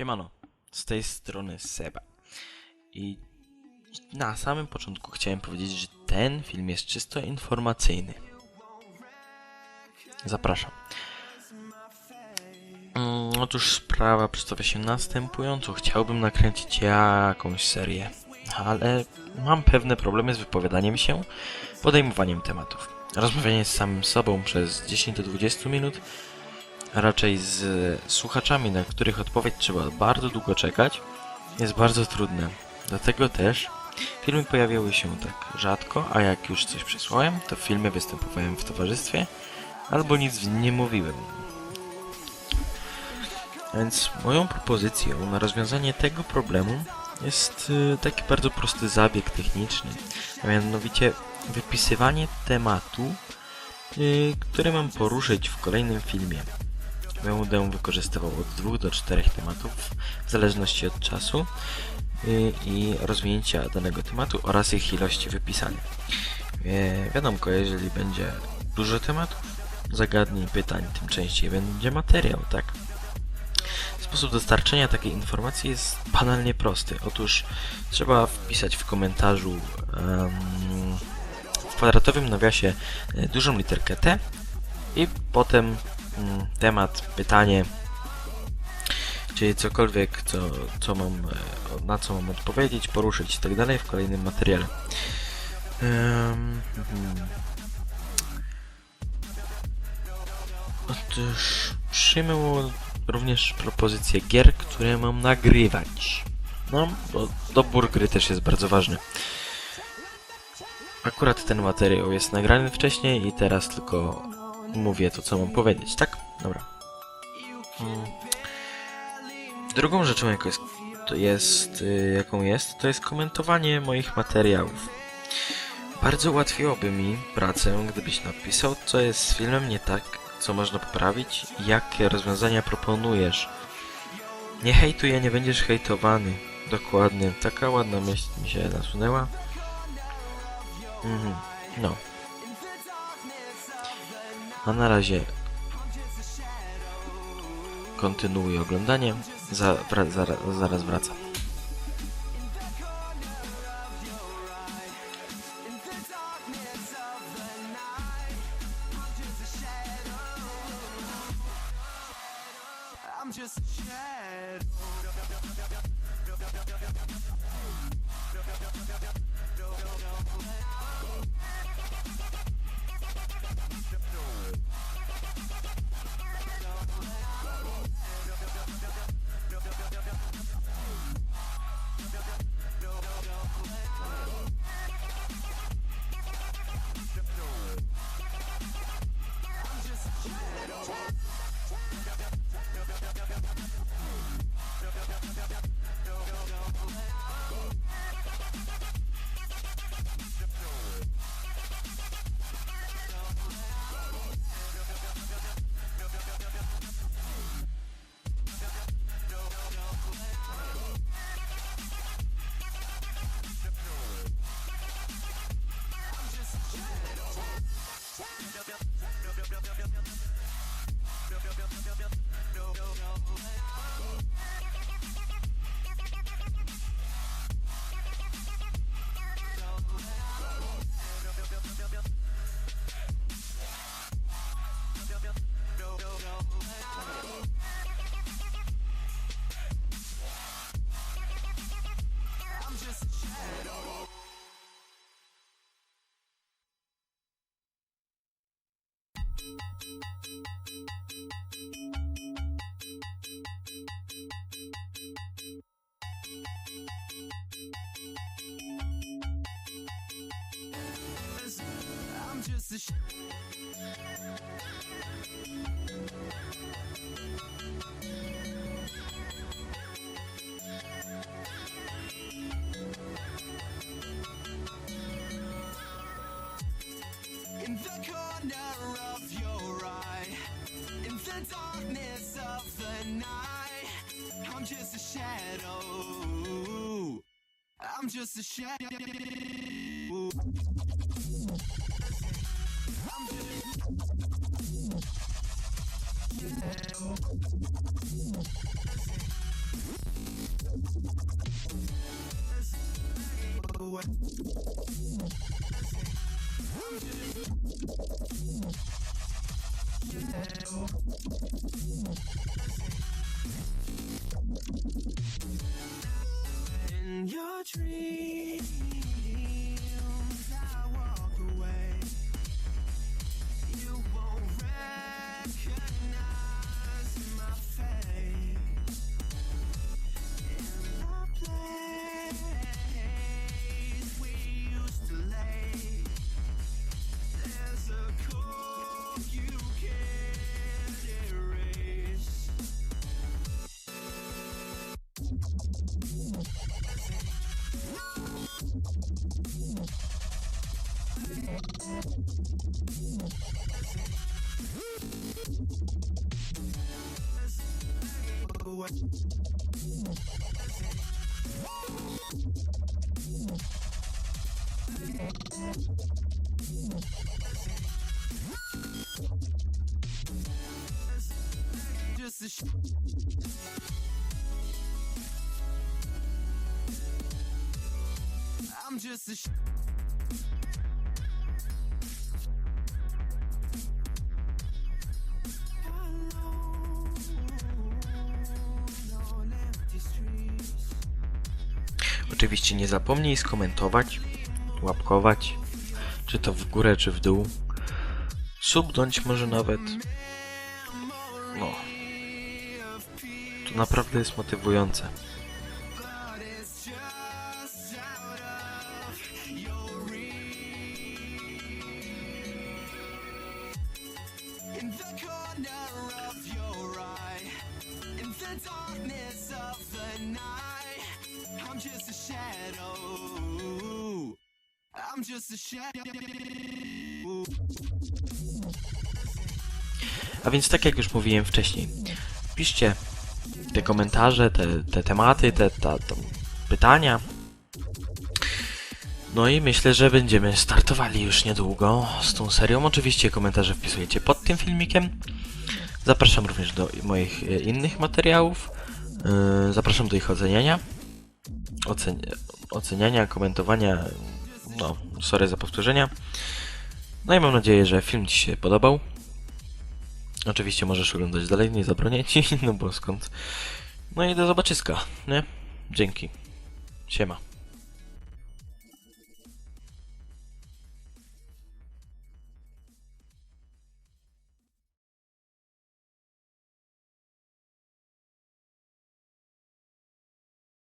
Siemano, z tej strony Seba. I na samym początku chciałem powiedzieć, że ten film jest czysto informacyjny. Zapraszam. Mm, Otóż sprawa przedstawia się następująco. Chciałbym nakręcić jakąś serię, ale mam pewne problemy z wypowiadaniem się, podejmowaniem tematów. Rozmawianie z samym sobą przez 10 do 20 minut raczej z słuchaczami, na których odpowiedź trzeba bardzo długo czekać, jest bardzo trudne. Dlatego też filmy pojawiały się tak rzadko, a jak już coś przesłałem, to w filmie występowałem w towarzystwie albo nic nie mówiłem. Więc moją propozycją na rozwiązanie tego problemu jest y, taki bardzo prosty zabieg techniczny, a mianowicie wypisywanie tematu, y, który mam poruszyć w kolejnym filmie. Będę wykorzystywał od dwóch do czterech tematów w zależności od czasu y, i rozwinięcia danego tematu oraz ich ilości wypisania. Wie- Wiadomko, jeżeli będzie dużo tematów, zagadnień, pytań, tym częściej będzie materiał, tak? Sposób dostarczenia takiej informacji jest banalnie prosty. Otóż trzeba wpisać w komentarzu em, w kwadratowym nawiasie e, dużą literkę T i potem temat, pytanie, czyli cokolwiek, co, co mam, e, na co mam odpowiedzieć, poruszyć i tak dalej w kolejnym materiale. Mhm. Otóż przyjmę również propozycje gier, które mam nagrywać. No, bo dobór gry też jest bardzo ważny. Akurat ten materiał jest nagrany wcześniej i teraz tylko mówię to, co mam powiedzieć, tak? Dobra. Mm. Drugą rzeczą, jaką jest, to jest, y, jaką jest, to jest komentowanie moich materiałów. Bardzo ułatwiłoby mi pracę, gdybyś napisał, co jest z filmem nie tak, co można poprawić jakie rozwiązania proponujesz. Nie hejtuję, nie będziesz hejtowany. Dokładnie, taka ładna myśl mi się nasunęła. Mhm, no. A na razie kontynuuję oglądanie. Za, wra, zara, zaraz wracam. I'm A In the corner of your eye, in the darkness of the night, I'm just a shadow. I'm just a shadow. Just a sh- I'm just a sh- Oczywiście nie zapomnij skomentować, łapkować, czy to w górę, czy w dół. Subnąć może nawet. No. To naprawdę jest motywujące. Darkness of the night, I'm just a shadow. I'm just a shadow. A więc tak jak już mówiłem wcześniej, piszcie te komentarze, te, te tematy, te, te pytania. No i myślę, że będziemy startowali już niedługo z tą serią. Oczywiście komentarze wpisujecie pod tym filmikiem. Zapraszam również do moich e, innych materiałów. Yy, Zapraszam do ich oceniania. Ocen oceniania, komentowania. No, sorry za powtórzenia. No i mam nadzieję, że film Ci się podobał. Oczywiście możesz oglądać dalej, nie zabronię ci, no bo skąd. No i do zobaczyska, nie? Dzięki. Siema.